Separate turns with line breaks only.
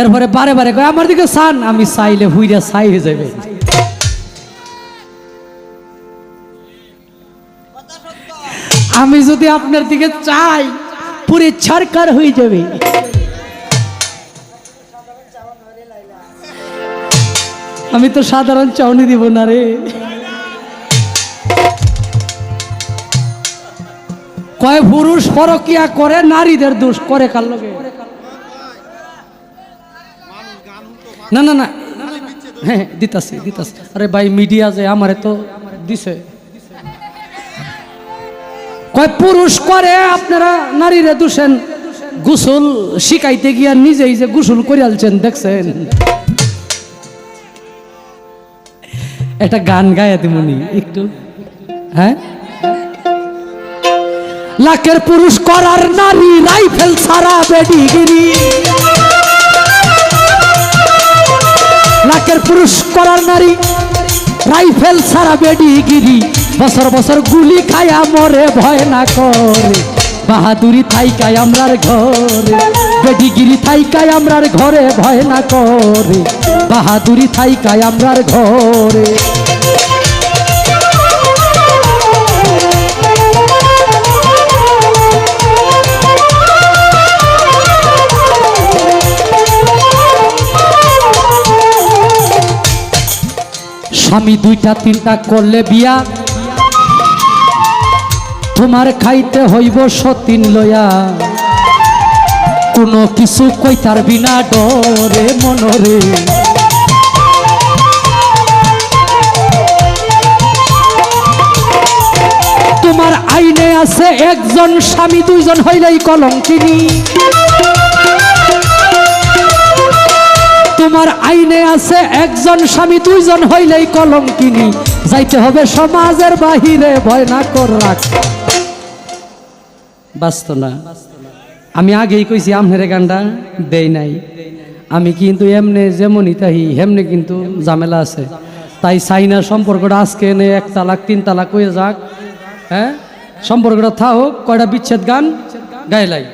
এরপরে বারে বারে কয়, আমার দিকে সান আমি চাইলে হুইরা ছাই হয়ে যাবে। আমি যদি আপনার দিকে চাই, পুরে ছাড়কার হয়ে যাবে। আমি তো সাধারণ চাউনি দিব না রে। কয়, পুরুষ পরকিয়া করে, নারীদের দোষ করে কার লগে? না না না। হ্যাঁ দিতাছি দিতাছি। আরে ভাই মিডিয়া যে আমারে তো দিছে। কয়, পুরুষ করে, আপনারা নারীরে দোষেন। গোসল শিখাইতে গিয়া নিজেই যে গোসল করে আলছেন দেখছেন? একটা গান গায়ে দিমনি একটু। হ্যাঁ? লাখের পুরুষ করার নারী, রাইফেল সারা বেডিগিরি। লাখের পুরুষ করার নারী। রাইফেল সারা বেডি বেডিগিরি, বছর বছর গুলি খায়া মরে, ভয় না করে। বাহাদুরি থাইকায় আমরার ঘরে, বেডিগিরি থাইকায় আমরার ঘরে, ভয় না করে। বাহাদুরি থাইকায় আমরার ঘরে। স্বামী দুইটা, তিনটা করলে বিয়া। তোমার খাইতে হইব সতীন লয়া। কোনো কিছু কইতার বিনা ডরে মনরে। তোমার আইনে আছে একজন স্বামী, দুইজন হইলেই কলঙ্কিনী। তোমার আইনে আছে, একজন স্বামী দুইজন হইলেই কলম কিনি যাইতে হবে সমাজের বাহিরে, ভয় না কর রাখ বাস্ত না। আমি আগেই কইছি, আমনের গান্ডা দেই নাই। আমি কিন্তু এমনে যেমনই তাই হেমনে কিন্তু ঝামেলা আছে। তাই চাইনা সম্পর্কটা আজকে এনে এক তালাক, তিন তালাক হয়ে যাক। হ্যাঁ? সম্পর্কটা থাক কয়টা বিচ্ছেদ গান? গাইলাই